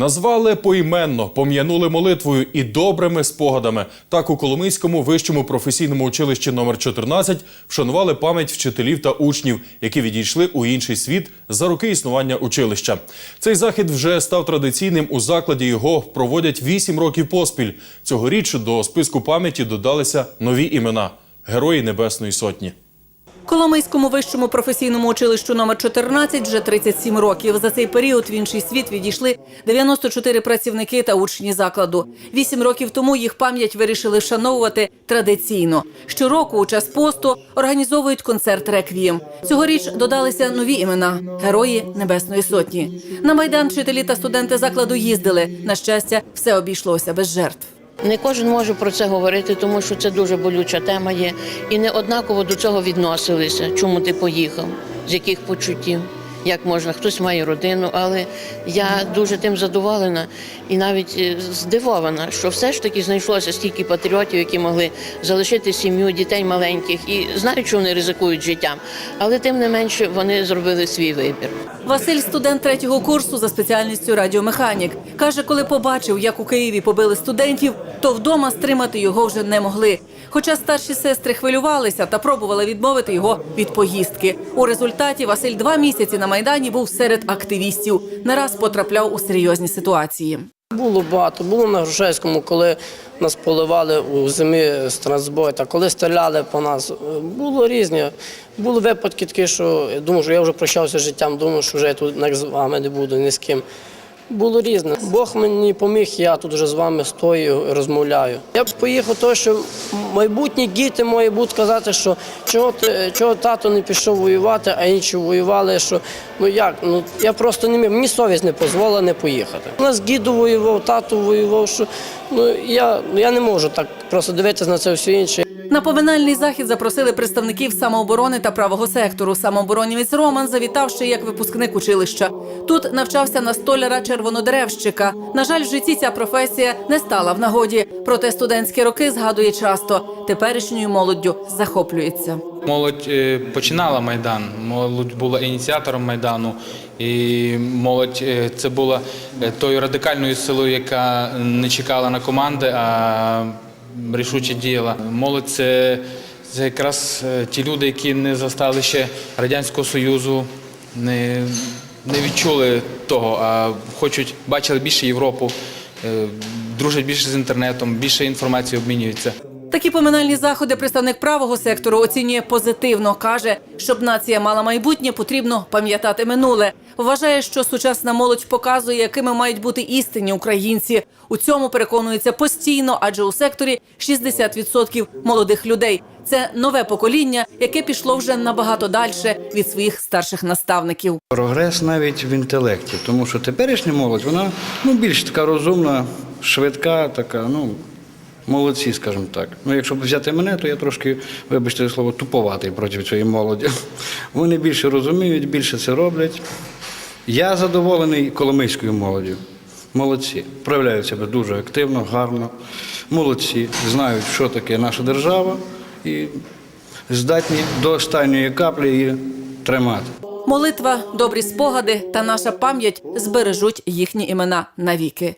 Назвали поіменно, пом'янули молитвою і добрими спогадами. Так у Коломийському вищому професійному училищі номер 14 вшанували пам'ять вчителів та учнів, які відійшли у інший світ за роки існування училища. Цей захід вже став традиційним у закладі. Його проводять 8 років поспіль. Цьогоріч до списку пам'яті додалися нові імена Герої Небесної Сотні. Коломийському вищому професійному училищу номер 14 вже 37 років. За цей період в інший світ відійшли 94 працівники та учні закладу. Вісім років тому їх пам'ять вирішили вшановувати традиційно. Щороку у час посту організовують концерт реквієм. Цьогоріч додалися нові імена герої Небесної Сотні. На майдан вчителі та студенти закладу їздили. На щастя, все обійшлося без жертв. Не кожен може про це говорити, тому що це дуже болюча тема є. І не однаково до цього відносилися. Чому ти поїхав, з яких почуттів, як можна, хтось має родину, але я дуже тим задоволена і навіть е, здивована, що все ж таки знайшлося стільки патріотів, які могли залишити сім'ю, дітей маленьких і знають, що вони ризикують життям, але тим не менше вони зробили свій вибір. Василь, студент третього курсу за спеціальністю радіомеханік, каже, коли побачив, як у Києві побили студентів, то вдома стримати його вже не могли. Хоча старші сестри хвилювалися та пробували відмовити його від поїздки. У результаті Василь два місяці на майдані був серед активістів. Не раз потрапляв у серйозні ситуації. Було багато. Було на Грушевському, коли нас поливали у зимі з транспорту, коли стріляли по нас. Було різні. Були випадки такі, що я думав, що я вже прощався з життям, думав, що вже я тут з вами не буду ні з ким. Було різне. Бог мені поміг, я тут вже з вами стою розмовляю. Я б поїхав, тому що майбутні діти мої будуть казати, що чого, ти, чого тато не пішов воювати, а інші воювали, що ну як, ну я просто не міг, мені совість не дозволила не поїхати. У нас діду воював, тато воював, що ну я, я не можу так просто дивитися на це все інше. На поминальний захід запросили представників самооборони та правого сектору. Самооборонівець Роман завітав ще як випускник училища. Тут навчався на столяра червонодеревщика. На жаль, в житті ця професія не стала в нагоді. Проте студентські роки згадує часто. Теперішньою молоддю захоплюється. Молодь е, починала майдан. Молодь була ініціатором майдану, і молодь е, це була е, тою радикальною силою, яка не чекала на команди, а рішуче діяла. Молодь це, якраз е, ті люди, які не застали ще радянського союзу, не, не відчули того, а хочуть бачили більше Європу, е, дружать більше з інтернетом, більше інформації обмінюються. Такі поминальні заходи представник правого сектору оцінює позитивно. каже, щоб нація мала майбутнє, потрібно пам'ятати минуле. Вважає, що сучасна молодь показує, якими мають бути істинні українці. У цьому переконується постійно, адже у секторі 60% молодих людей. Це нове покоління, яке пішло вже набагато далі від своїх старших наставників. Прогрес навіть в інтелекті, тому що теперішня молодь, вона ну, більш така розумна, швидка, така, ну, молодці, скажімо так. Ну, якщо взяти мене, то я трошки, вибачте слово, туповатий проти цієї молоді. Вони більше розуміють, більше це роблять. Я задоволений коломийською молоддю. Молодці. Проявляють себе дуже активно, гарно. Молодці, знають, що таке наша держава, і здатні до останньої каплі її тримати. Молитва, добрі спогади та наша пам'ять збережуть їхні імена навіки.